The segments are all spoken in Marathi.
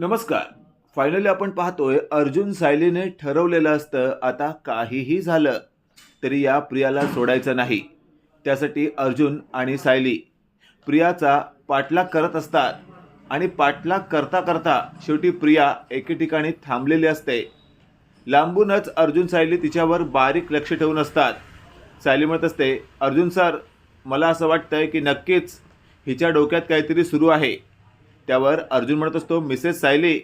नमस्कार. फायनली आपण पाहतोय अर्जुन सायलीने ठरवलेलं असतं आता काहीही झालं तरी या प्रियाला सोडायचं नाही. त्यासाठी अर्जुन आणि सायली प्रियाचा पाठलाग करत असतात आणि पाठलाग करता करता शेवटी प्रिया एके ठिकाणी थांबलेली असते. लांबूनच अर्जुन सायली तिच्यावर बारीक लक्ष ठेवून असतात. सायली म्हणत असते अर्जुन सर मला असं वाटतंय की नक्कीच हिच्या डोक्यात काहीतरी सुरू आहे. त्यावर अर्जुन म्हणत असतो मिसेस सायली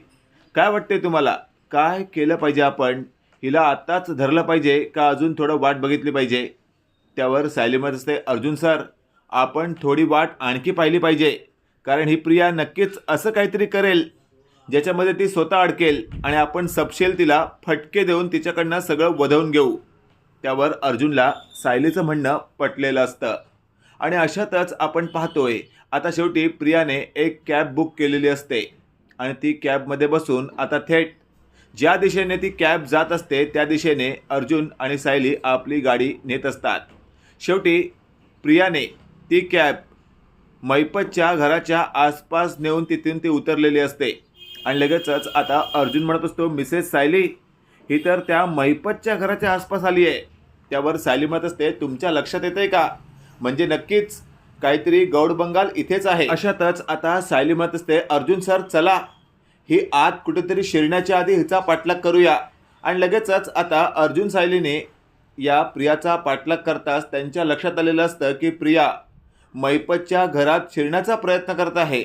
काय वाटते तुम्हाला? काय केलं पाहिजे आपण? हिला आत्ताच धरलं पाहिजे का अजून थोडं वाट बघितली पाहिजे? त्यावर सायली म्हणत असते अर्जुन सर आपण थोडी वाट आणखी पाहिली पाहिजे कारण ही प्रिया नक्कीच असं काहीतरी करेल ज्याच्यामध्ये ती स्वतः अडकेल आणि आपण सपशेल तिला फटके देऊन तिच्याकडनं सगळं वधवून घेऊ. त्यावर अर्जुनला सायलीचं म्हणणं पटलेलं असतं. आणि अशातच आपण पाहतोय आता शेवटी प्रियाने एक कॅब बुक केलेली असते आणि ती कॅबमध्ये बसून आता थेट ज्या दिशेने ती कॅब जात असते त्या दिशेने अर्जुन आणि सायली आपली गाडी नेत असतात. शेवटी प्रियाने ती कॅब मैपतच्या घराच्या आसपास नेऊन तिथून ती उतरलेली असते. आणि लगेचच आता अर्जुन म्हणत असतो मिसेस सायली ही तर त्या मैपतच्या घराच्या आसपास आली आहे त्यावर सायली म्हणत असते तुमच्या लक्षात येते का? म्हणजे नक्कीच काहीतरी गौड बंगाल इथेच आहे. अशातच आता सायली म्हणत असते अर्जुन सर चला. ही आत कुठेतरी शिरण्याच्या आधी हिचा पाठलाग करूया. आणि लगेचच आता अर्जुन सायलीने या प्रियाचा पाठलाग करताच त्यांच्या लक्षात आलेलं असतं की प्रिया मैपतच्या घरात शिरण्याचा प्रयत्न करत आहे.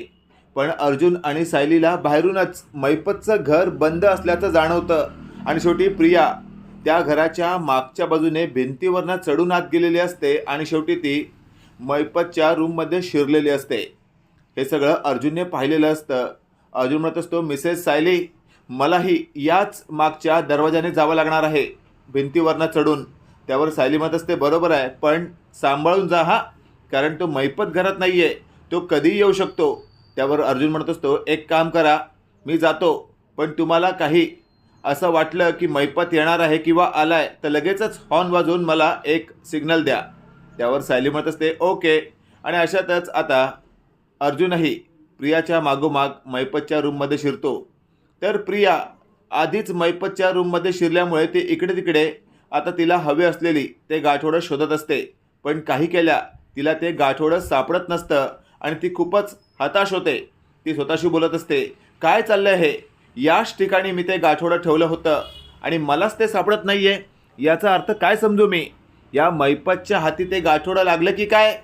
पण अर्जुन आणि सायलीला बाहेरूनच मैपतचं घर बंद असल्याचं जाणवतं. आणि शेवटी प्रिया त्या घराच्या मागच्या बाजूने भिंतीवरनं चढून आत गेलेली असते आणि शेवटी ती मैपतच्या रूममध्ये शिरलेली असते. हे सगळं अर्जुनने पाहिलेलं असतं. अर्जुन म्हणत असतो मिसेस सायली मलाही याच मागच्या दरवाजाने जावं लागणार आहे. भिंतीवरनं चढून. त्यावर सायली म्हणत असते बरोबर आहे पण सांभाळून जा हा. कारण तो मैपत घरात नाही आहे तो कधीही येऊ शकतो. त्यावर अर्जुन म्हणत असतो एक काम करा मी जातो पण तुम्हाला काही असं वाटलं की मैपत येणार आहे किंवा आलाय तर लगेचच हॉर्न वाजवून मला एक सिग्नल द्या. त्यावर सायली म्हणत असते ओके. आणि अशातच आता अर्जुनही प्रियाच्या मागोमाग मैपतच्या रूममध्ये शिरतो. तर प्रिया आधीच मैपतच्या रूममध्ये शिरल्यामुळे ती इकडे तिकडे आता तिला हवे असलेली ते गाठोडं शोधत असते. पण काही केल्या तिला ते गाठोडं सापडत नसतं आणि ती खूपच हताश होते. ती स्वतःशी बोलत असते काय चाललं हे? याच ठिकाणी मी ते गाठोडं ठेवलं होतं आणि मलाच ते सापडत नाही आहे याचा अर्थ काय समजू मी? या मैपतच्या हाती ते गाठोडं लागलं की काय?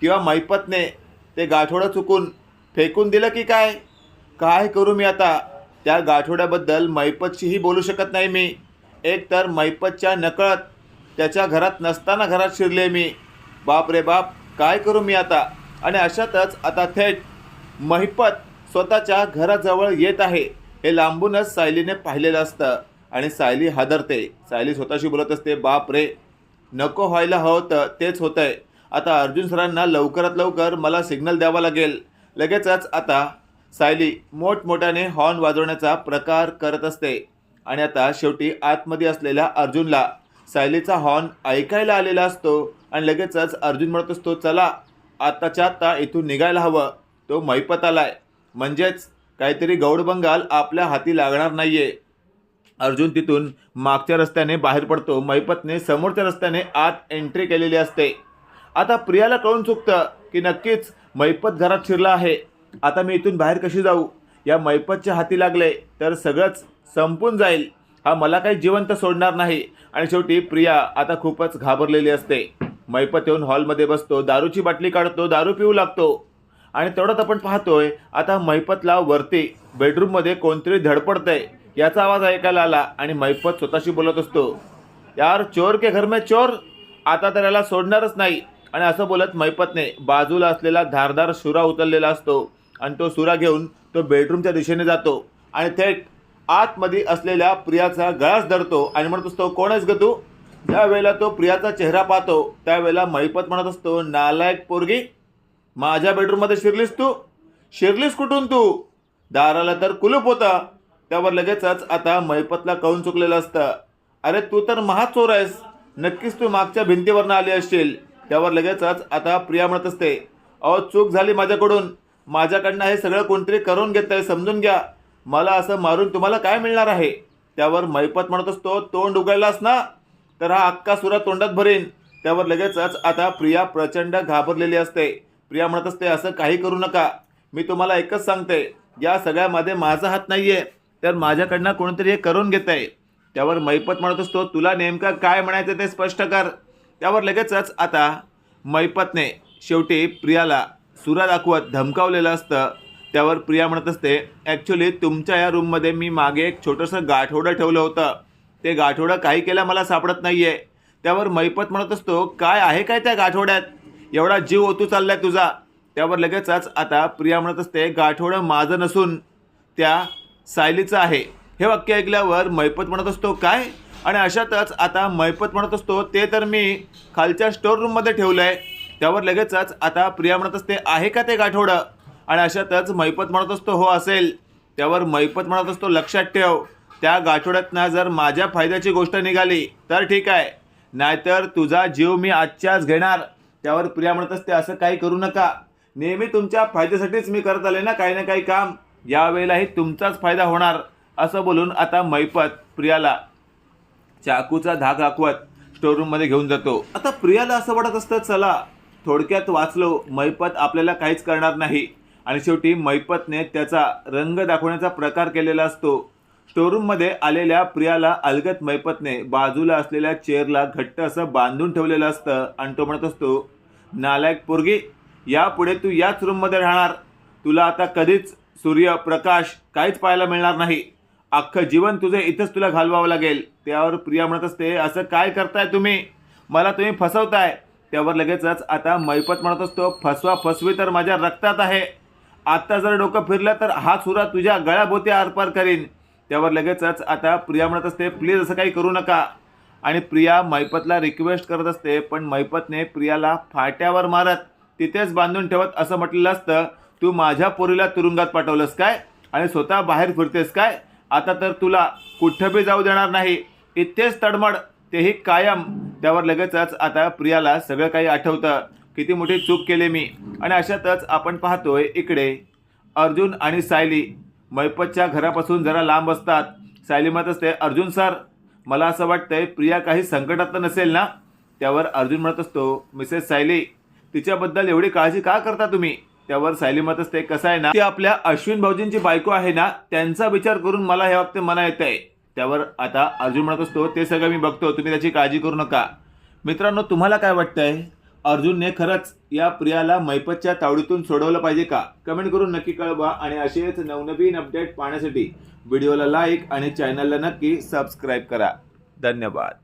किंवा मैपतने ते गाठोडं चुकून फेकून दिलं की काय? काय करू मी आता? त्या गाठोड्याबद्दल मैपतशीही बोलू शकत नाही मी. एक तर मैपतच्या नकळत त्याच्या घरात नसताना घरात शिरले मी. बाप रे बाप काय करू मी आता? आणि अशातच आता थेट महिपत स्वतःच्या घराजवळ येत आहे. हे लांबूनच सायलीने पाहिलेलं असतं. आणि सायली हादरते. सायली स्वतःशी बोलत असते बाप रे नको व्हायला हवं होतं तेच होतंय. आता अर्जुन सरांना लवकरात लवकर मला सिग्नल द्यावा लागेल. लगेचच आता सायली मोठमोठ्याने हॉर्न वाजवण्याचा प्रकार करत असते. आणि आता शेवटी आतमध्ये असलेल्या अर्जुनला सायलीचा हॉर्न ऐकायला आलेला असतो आणि लगेचच अर्जुन म्हणत असतो चला आत्ताच्या आत्ता इथून निघायला हवं. तो मैपत आलाय. म्हणजेच काहीतरी गौड बंगाल आपल्या हाती लागणार नाही आहे अर्जुन तिथून मागच्या रस्त्याने बाहेर पडतो. मैपतने समोरच्या रस्त्याने आत एंट्री केलेली असते. आता प्रियाला कळून चुकतं की नक्कीच मैपत घरात शिरला आहे. आता मी इथून बाहेर कशी जाऊ? या मैपतच्या हाती लागले तर सगळंच संपून जाईल. हा मला काही जिवंत सोडणार नाही. आणि शेवटी प्रिया आता खूपच घाबरलेली असते. मैपत येऊन हॉलमध्ये बसतो. दारूची बाटली काढतो. दारू पिऊ लागतो. आणि तेवढ्यात आपण पाहतोय आता मैपतला वरती बेडरूममध्ये कोणतरी धडपडतंय. याचा आवाज ऐकायला आला आणि मैपत स्वतःशी बोलत असतो यार चोर के घर में चोर? आता तर याला सोडणारच नाही. आणि असं बोलत मैपतने बाजूला असलेला धारदार सुरा उचललेला असतो आणि तो सुरा घेऊन तो बेडरूमच्या दिशेने जातो आणि थेट आतमध्ये असलेल्या प्रियाचा गळाच धरतो आणि म्हणत असतो कोणच ग तू? ज्यावेळेला तो प्रियाचा चेहरा पाहतो त्यावेळेला मैपत म्हणत असतो नालायक पोरगी माझ्या बेडरूममध्ये शिरलीस तू? शिरलीस कुठून तू? दाराला तर कुलूप होता त्यावर लगेचच आता मैपतला कळून चुकलेलं असतं. अरे तू तर महाचोर आहेस. नक्कीच तू मागच्या भिंतीवरनं आली असशील. त्यावर लगेचच आता प्रिया म्हणत असते अहो चूक झाली माझ्याकडून. माझ्याकडनं हे सगळं कोणतरी करून घेत आहे समजून घ्या. मला असं मारून तुम्हाला काय मिळणार आहे? त्यावर मैपत म्हणत असतो तोंड उघडलास ना? तर हा अक्का सुरा तोंडात भरेन. त्यावर लगेचच आता प्रिया प्रचंड घाबरलेली असते. प्रिया म्हणत असते असं काही करू नका. मी तुम्हाला एकच सांगते. या सगळ्यामध्ये माझा हात नाही आहे तर माझ्याकडनं कोणीतरी हे करून घेत आहे त्यावर मैपत म्हणत असतो तुला नेमकं काय म्हणायचं ते स्पष्ट कर. त्यावर लगेचच आता मैपतने शेवटी प्रियाला सुरा दाखवत धमकावलेलं असतं. त्यावर प्रिया म्हणत असते ॲक्च्युली तुमच्या या रूममध्ये मी मागे एक छोटंसं गाठोडं ठेवलं होतं. ते गाठोडं काही केलं मला सापडत नाही आहे त्यावर मैपत म्हणत असतो काय आहे काय त्या गाठोड्यात? एवढा जीव ओतू चाललाय तुझा. त्यावर लगेचच आता प्रिया म्हणत असते गाठोडं माझं नसून त्या सायलीचं आहे. हे वाक्य ऐकल्यावर मैपत म्हणत असतो काय? आणि अशातच आता मैपत म्हणत असतो ते तर मी खालच्या स्टोर रूममध्ये ठेवलं आहे त्यावर लगेचच आता प्रिया म्हणत असते आहे का ते गाठोडं? आणि अशातच मैपत म्हणत असतो हो असेल. त्यावर मैपत म्हणत असतो लक्षात ठेव. त्या गाठोड्यातनं जर माझ्या फायद्याची गोष्ट निघाली तर ठीक आहे. नाहीतर तुझा जीव मी आजच्याच घेणार. त्यावर प्रिया म्हणत असते असं काही करू नका. नेहमी तुमच्या फायद्यासाठीच मी करत आले ना काही ना काही काम. यावेळेलाही तुमचाच फायदा होणार असं बोलून आता मैपत प्रियाला चाकूचा धाक दाखवत स्टोरूममध्ये घेऊन जातो. आता प्रियाला असं वाटत असतं चला थोडक्यात वाचलो मैपत आपल्याला काहीच करणार नाही. आणि शेवटी मैपतने त्याचा रंग दाखवण्याचा प्रकार केलेला असतो. स्टोरूममध्ये आलेल्या प्रियाला अलगत मैपतने बाजूला असलेल्या चेअरला घट्ट असं बांधून ठेवलेलं असतं आणि तो म्हणत असतो नालायक पोरगी यापुढे तू याच रूममध्ये राहणार. तुला आता कधीच सूर्य प्रकाश काहीच पाहायला मिळणार नाही. अख्खं जीवन तुझं इथंच तुला घालवावं लागेल. त्यावर प्रिया म्हणत असते असं काय करताय तुम्ही? मला तुम्ही फसवताय. त्यावर लगेचच आता मैपत म्हणत असतो फसवा फसवी तर माझ्या रक्तात आहे. आत्ता जर डोकं फिरलं तर हा सुरा तुझ्या गळ्याभोवती आरपार करीन. त्यावर लगेचच आता प्रिया म्हणत असते प्लीज असं काही करू नका. आणि प्रिया मैपतला रिक्वेस्ट करत असते पण मैपतने प्रियाला फाट्यावर मारत तिथेच बांधून ठेवत असं म्हटलेलं असतं. तू माझ्या पोरीला तुरुंगात पाठवलंस काय? आणि स्वतः बाहेर फिरतेस काय? आता तर तुला कुठं बी जाऊ देणार नाही. इथेच तडमड तेही कायम. त्यावर लगेचच आता प्रियाला सगळं काही आठवतं. किती मोठी चूक केली मी. आणि अशातच आपण पाहतोय इकडे. अर्जुन आणि सायली. मैपतच्या घरापासून जरा लांब असतात. सायली म्हणत असते अर्जुन सर मला असं वाटतंय प्रिया काही संकटात तर नसेल ना? त्यावर अर्जुन म्हणत असतो मिसेस सायली तिच्याबद्दल एवढी काळजी का करता तुम्ही? त्यावर सायली म्हणत असते कसं आहे ना ते आपल्या अश्विन भाऊजींची बायको आहे ना त्यांचा विचार करून मला हे वाक्य मना येत आहे त्यावर आता अर्जुन म्हणत असतो ते सगळं मी बघतो तुम्ही त्याची काळजी करू नका. मित्रांनो तुम्हाला काय वाटतंय? अर्जुनने खरंच या प्रियाला मैपतच्या तावडीतून सोडवलं पाहिजे का? कमेंट करून नक्की कळवा आणि असेच नवनवीन अपडेट पाहण्यासाठी व्हिडिओला लाईक आणि चॅनलला नक्की सबस्क्राईब करा. धन्यवाद.